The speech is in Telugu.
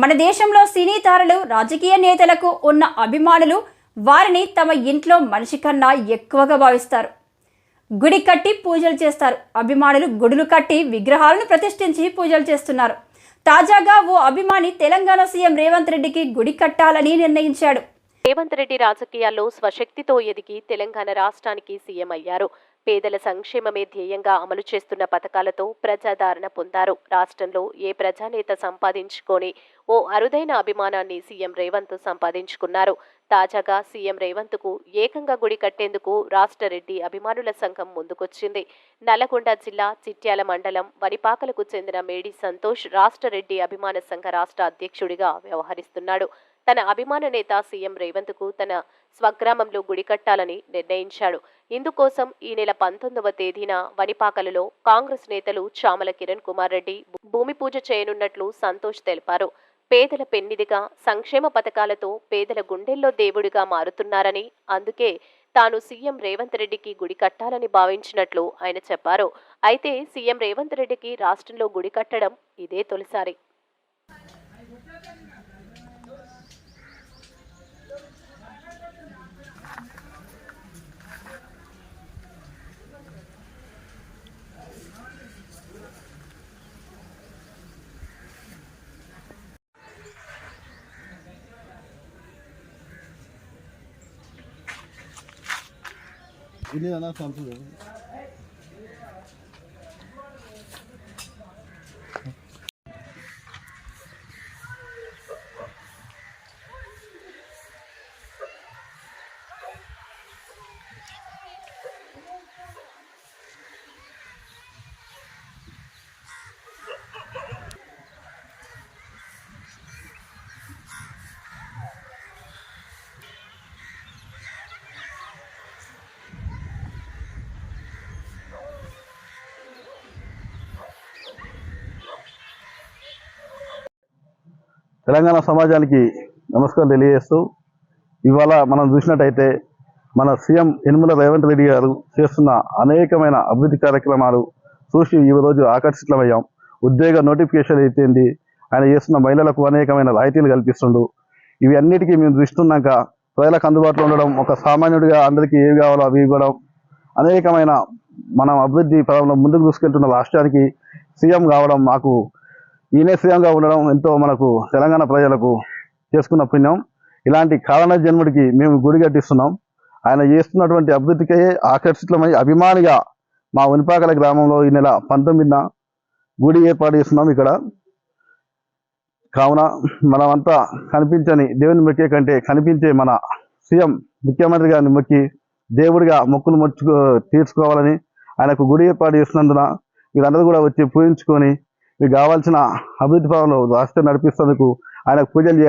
మన దేశంలో సినీ తారలు రాజకీయ నేతలకు ఉన్న అభిమానులు వారిని తమ ఇంట్లో మనిషి కన్నా ఎక్కువగా భావిస్తారు. గుడి కట్టి పూజలు చేస్తారు. అభిమానులు గుడులు కట్టి విగ్రహాలను ప్రతిష్ఠించి పూజలు చేస్తున్నారు. తాజాగా ఓ అభిమాని తెలంగాణ సీఎం రేవంత్ రెడ్డికి గుడి కట్టాలని నిర్ణయించాడు. రేవంత్ రెడ్డి రాజకీయాల్లో స్వశక్తితో ఎదిగి తెలంగాణ రాష్ట్రానికి సీఎం అయ్యారు. పేదల సంక్షేమమే ధ్యేయంగా అమలు చేస్తున్న పథకాలతో ప్రజాదరణ పొందారు. రాష్ట్రంలో ఏ ప్రజానేత సంపాదించుకొని ఓ అరుదైన అభిమానాన్ని సీఎం రేవంత్ సంపాదించుకున్నారు. తాజాగా సీఎం రేవంత్కు ఏకంగా గుడి కట్టేందుకు రాష్ట్ర రెడ్డి అభిమానుల సంఘం ముందుకొచ్చింది. నల్లగొండ జిల్లా చిట్యాల మండలం వరిపాకలకు చెందిన మేడి సంతోష్ రాష్ట్ర రెడ్డి అభిమాన సంఘ రాష్ట్ర అధ్యక్షుడిగా వ్యవహరిస్తున్నాడు. తన అభిమాన నేత సీఎం రేవంత్కు తన స్వగ్రామంలో గుడి కట్టాలని నిర్ణయించాడు. ఇందుకోసం ఈ నెల పంతొమ్మిదవ తేదీన వనిపాకలలో కాంగ్రెస్ నేతలు చామల కిరణ్ కుమార్ రెడ్డి భూమి పూజ చేయనున్నట్లు సంతోష్ తెలిపారు. పేదల పెన్నిదిగా సంక్షేమ పథకాలతో పేదల గుండెల్లో దేవుడిగా మారుతున్నారని అందుకే తాను సీఎం రేవంత్ రెడ్డికి గుడి కట్టాలని భావించినట్లు ఆయన చెప్పారు. అయితే సీఎం రేవంత్ రెడ్డికి రాష్ట్రంలో గుడి కట్టడం ఇదే తొలిసారి. 一定让他放出来。తెలంగాణ సమాజానికి నమస్కారం తెలియజేస్తూ ఇవాళ మనం చూసినట్టయితే మన సీఎం యనుమల రేవంత్ రెడ్డి గారు చేస్తున్న అనేకమైన అభివృద్ధి కార్యక్రమాలు చూసి ఈ రోజు ఉద్యోగ నోటిఫికేషన్ అయితేంది ఆయన చేస్తున్న మహిళలకు అనేకమైన రాయితీలు కల్పిస్తుండు. ఇవి అన్నిటికీ మేము చూస్తున్నాక ప్రజలకు అందుబాటులో ఉండడం ఒక సామాన్యుడిగా అందరికీ ఏవి కావాలో అవి ఇవ్వడం అనేకమైన మనం అభివృద్ధి పదంలో ముందుకు తీసుకెళ్తున్న రాష్ట్రానికి సీఎం కావడం మాకు ఈయనే స్వయంగా ఉండడం ఎంతో మనకు తెలంగాణ ప్రజలకు చేసుకున్న పుణ్యం. ఇలాంటి కారణ జన్ముడికి మేము గుడి కట్టిస్తున్నాం. ఆయన చేస్తున్నటువంటి అభివృద్ధికే ఆకర్షితులమై అభిమానిగా మా ఉనిపాకల గ్రామంలో ఈ నెల పంతొమ్మిదిన గుడి ఏర్పాటు చేస్తున్నాం ఇక్కడ. కావున మనమంతా కనిపించని దేవుని మొక్కే కంటే కనిపించే మన సీఎం ముఖ్యమంత్రి గారిని మొక్కి దేవుడిగా మొక్కులు మొచ్చుకో తీర్చుకోవాలని ఆయనకు గుడి ఏర్పాటు చేసినందున వీరందరూ కూడా వచ్చి పూజించుకొని మీకు కావాల్సిన అభివృద్ధి పరంలో రాష్ట్రం నడిపిస్తేందుకు ఆయనకు పూజలు చేయాలి.